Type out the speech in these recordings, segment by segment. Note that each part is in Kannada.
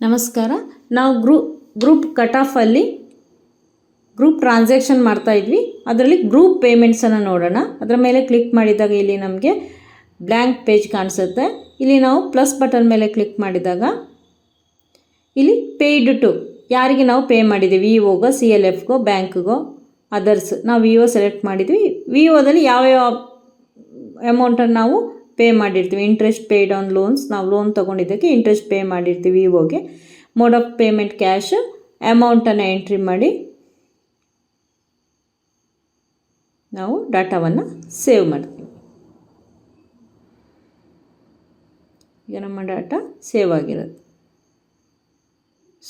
ನಮಸ್ಕಾರ. ನಾವು ಗ್ರೂ, ಗ್ರೂಪ್ ಕಟ್ ಆಫಲ್ಲಿ ಗ್ರೂಪ್ ಟ್ರಾನ್ಸಾಕ್ಷನ್ ಮಾಡ್ತಾ ಇದ್ವಿ. ಅದರಲ್ಲಿ ಗ್ರೂಪ್ ಪೇಮೆಂಟ್ಸನ್ನು ನೋಡೋಣ. ಅದರ ಮೇಲೆ ಕ್ಲಿಕ್ ಮಾಡಿದಾಗ ಇಲ್ಲಿ ನಮಗೆ ಬ್ಲ್ಯಾಂಕ್ ಪೇಜ್ ಕಾಣಿಸುತ್ತೆ. ಇಲ್ಲಿ ನಾವು ಪ್ಲಸ್ ಬಟನ್ ಮೇಲೆ ಕ್ಲಿಕ್ ಮಾಡಿದಾಗ ಇಲ್ಲಿ ಪೇಯ್ಡ್ ಟು ಯಾರಿಗೆ ನಾವು ಪೇ ಮಾಡಿದ್ದೀವಿ. ವಿ ಒಗೋ ಸಿ ಎಲ್ ಎಫ್ಗೋ, ಬ್ಯಾಂಕ್ಗೋ, ಅದರ್ಸ್ ನಾವು ವಿ ಒ ಸೆಲೆಕ್ಟ್ ಮಾಡಿದ್ವಿ. ವಿ ಒದಲ್ಲಿ ಯಾವ್ಯಾವ ಅಮೌಂಟನ್ನು ನಾವು ಪೇ ಮಾಡಿರ್ತೀವಿ. ಇಂಟ್ರೆಸ್ಟ್ ಪೇಯ್ಡ್ ಆನ್ ಲೋನ್ಸ್ ನಾವು ಲೋನ್ ತೊಗೊಂಡಿದ್ದಕ್ಕೆ ಇಂಟ್ರೆಸ್ಟ್ ಪೇ ಮಾಡಿರ್ತೀವಿ ವಿವೋಗೆ ಮೋಡ್ ಆಫ್ ಪೇಮೆಂಟ್ ಕ್ಯಾಶ್ ಅಮೌಂಟನ್ನು ಎಂಟ್ರಿ ಮಾಡಿ ನಾವು ಡಾಟಾವನ್ನು ಸೇವ್ ಮಾಡ್ತೀವಿ. ಈಗ ನಮ್ಮ ಡಾಟಾ ಸೇವ್ ಆಗಿರೋದು.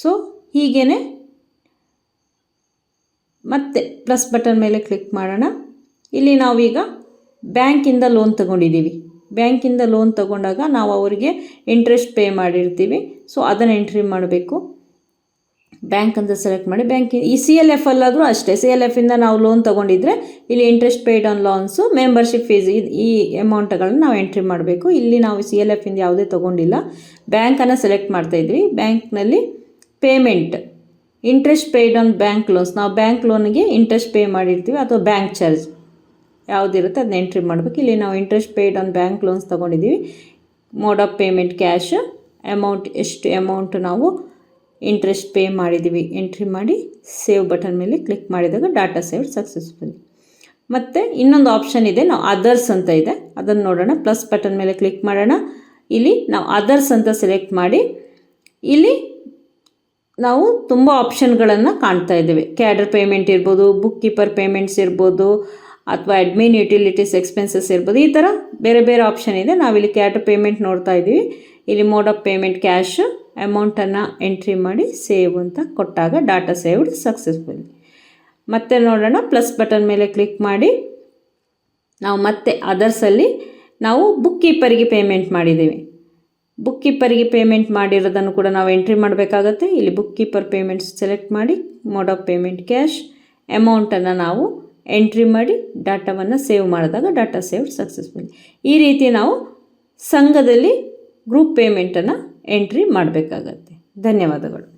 ಸೊ ಹೀಗೇ ಮತ್ತೆ ಪ್ಲಸ್ ಬಟನ್ ಮೇಲೆ ಕ್ಲಿಕ್ ಮಾಡೋಣ. ಇಲ್ಲಿ ನಾವೀಗ ಬ್ಯಾಂಕಿಂದ ಲೋನ್ ತಗೊಂಡಿದ್ದೀವಿ. ಬ್ಯಾಂಕಿಂದ ಲೋನ್ ತಗೊಂಡಾಗ ನಾವು ಅವರಿಗೆ ಇಂಟ್ರೆಸ್ಟ್ ಪೇ ಮಾಡಿರ್ತೀವಿ. ಸೊ ಅದನ್ನು ಎಂಟ್ರಿ ಮಾಡಬೇಕು. ಬ್ಯಾಂಕ್ ಅಂತ ಸೆಲೆಕ್ಟ್ ಮಾಡಿ ಬ್ಯಾಂಕ್ ಈ ಸಿ ಎಲ್ ಎಫ್ ಅಲ್ಲಾದರೂ ಅಷ್ಟೇ. ಸಿ ಎಲ್ ಎಫಿಂದ ನಾವು ಲೋನ್ ತೊಗೊಂಡಿದ್ರೆ ಇಲ್ಲಿ interest paid on loans membership fees ಈ ಅಮೌಂಟ್ಗಳನ್ನ ನಾವು ಎಂಟ್ರಿ ಮಾಡಬೇಕು. ಇಲ್ಲಿ ನಾವು ಸಿ ಎಲ್ ಎಫಿಂದ ಯಾವುದೇ ತೊಗೊಂಡಿಲ್ಲ. ಬ್ಯಾಂಕನ್ನು ಸೆಲೆಕ್ಟ್ ಮಾಡ್ತಾಯಿದ್ವಿ ಬ್ಯಾಂಕ್ನಲ್ಲಿ payment interest paid on bank loans ನಾವು ಬ್ಯಾಂಕ್ ಲೋನ್ಗೆ ಇಂಟ್ರೆಸ್ಟ್ ಪೇ ಮಾಡಿರ್ತೀವಿ ಅಥವಾ ಬ್ಯಾಂಕ್ ಚಾರ್ಜ್ ಯಾವುದಿರುತ್ತೆ ಅದನ್ನ ಎಂಟ್ರಿ ಮಾಡಬೇಕು. ಇಲ್ಲಿ ನಾವು interest paid on bank loans ತೊಗೊಂಡಿದ್ದೀವಿ. Mode of payment cash amount ಎಷ್ಟು ಅಮೌಂಟ್ ನಾವು ಇಂಟ್ರೆಸ್ಟ್ ಪೇ ಮಾಡಿದ್ದೀವಿ. ಎಂಟ್ರಿ ಮಾಡಿ ಸೇವ್ ಬಟನ್ ಮೇಲೆ ಕ್ಲಿಕ್ ಮಾಡಿದಾಗ ಡಾಟಾ ಸೇವ್ ಸಕ್ಸಸ್ಫುಲ್ ಮತ್ತು ಇನ್ನೊಂದು ಆಪ್ಷನ್ ಇದೆ, ನಾವು ಅದರ್ಸ್ ಅಂತ ಇದೆ. ಅದನ್ನು ನೋಡೋಣ. ಪ್ಲಸ್ ಬಟನ್ ಮೇಲೆ ಕ್ಲಿಕ್ ಮಾಡೋಣ. ಇಲ್ಲಿ ನಾವು ಅದರ್ಸ್ ಅಂತ ಸೆಲೆಕ್ಟ್ ಮಾಡಿ. ಇಲ್ಲಿ ನಾವು ತುಂಬ ಆಪ್ಷನ್ಗಳನ್ನು ಕಾಣ್ತಾ ಇದ್ದೇವೆ. ಕ್ಯಾಡರ್ ಪೇಮೆಂಟ್ ಇರ್ಬೋದು ಬುಕ್ ಕೀಪರ್ ಪೇಮೆಂಟ್ಸ್ ಇರ್ಬೋದು ಅಥವಾ ಅಡ್ಮಿನ್ ಯುಟಿಲಿಟೀಸ್ ಎಕ್ಸ್ಪೆನ್ಸಸ್ ಇರ್ಬೋದು, ಈ ಥರ ಬೇರೆ ಬೇರೆ ಆಪ್ಷನ್ ಇದೆ. ನಾವಿಲ್ಲಿ ಕ್ಯಾಟ್ ಪೇಮೆಂಟ್ ನೋಡ್ತಾ ಇದ್ದೀವಿ. ಇಲ್ಲಿ ಮೋಡ್ ಆಫ್ ಪೇಮೆಂಟ್ ಕ್ಯಾಶ್ ಅಮೌಂಟನ್ನು ಎಂಟ್ರಿ ಮಾಡಿ ಸೇವ್ ಅಂತ ಕೊಟ್ಟಾಗ ಡಾಟಾ ಸೇವ್ಡ್ ಸಕ್ಸಸ್ಫುಲ್ ಮತ್ತೆ ನೋಡೋಣ ಪ್ಲಸ್ ಬಟನ್ ಮೇಲೆ ಕ್ಲಿಕ್ ಮಾಡಿ. ನಾವು ಮತ್ತೆ ಅದರ್ಸಲ್ಲಿ ನಾವು ಬುಕ್ ಕೀಪರಿಗೆ ಪೇಮೆಂಟ್ ಮಾಡಿದ್ದೀವಿ. ಬುಕ್ ಕೀಪರಿಗೆ ಪೇಮೆಂಟ್ ಮಾಡಿರೋದನ್ನು ಕೂಡ ನಾವು ಎಂಟ್ರಿ ಮಾಡಬೇಕಾಗತ್ತೆ. ಇಲ್ಲಿ ಬುಕ್ ಕೀಪರ್ ಪೇಮೆಂಟ್ಸ್ ಸೆಲೆಕ್ಟ್ ಮಾಡಿ ಮೋಡ್ ಆಫ್ ಪೇಮೆಂಟ್ ಕ್ಯಾಶ್ ಅಮೌಂಟನ್ನು ನಾವು ಎಂಟ್ರಿ ಮಾಡಿ ಡಾಟಾವನ್ನು ಸೇವ್ ಮಾಡಿದಾಗ ಡಾಟಾ ಸೇವ್ ಸಕ್ಸಸ್ಫುಲ್ ಈ ರೀತಿ ನಾವು ಸಂಘದಲ್ಲಿ ಗ್ರೂಪ್ ಪೇಮೆಂಟನ್ನು ಎಂಟ್ರಿ ಮಾಡಬೇಕಾಗತ್ತೆ. ಧನ್ಯವಾದಗಳು.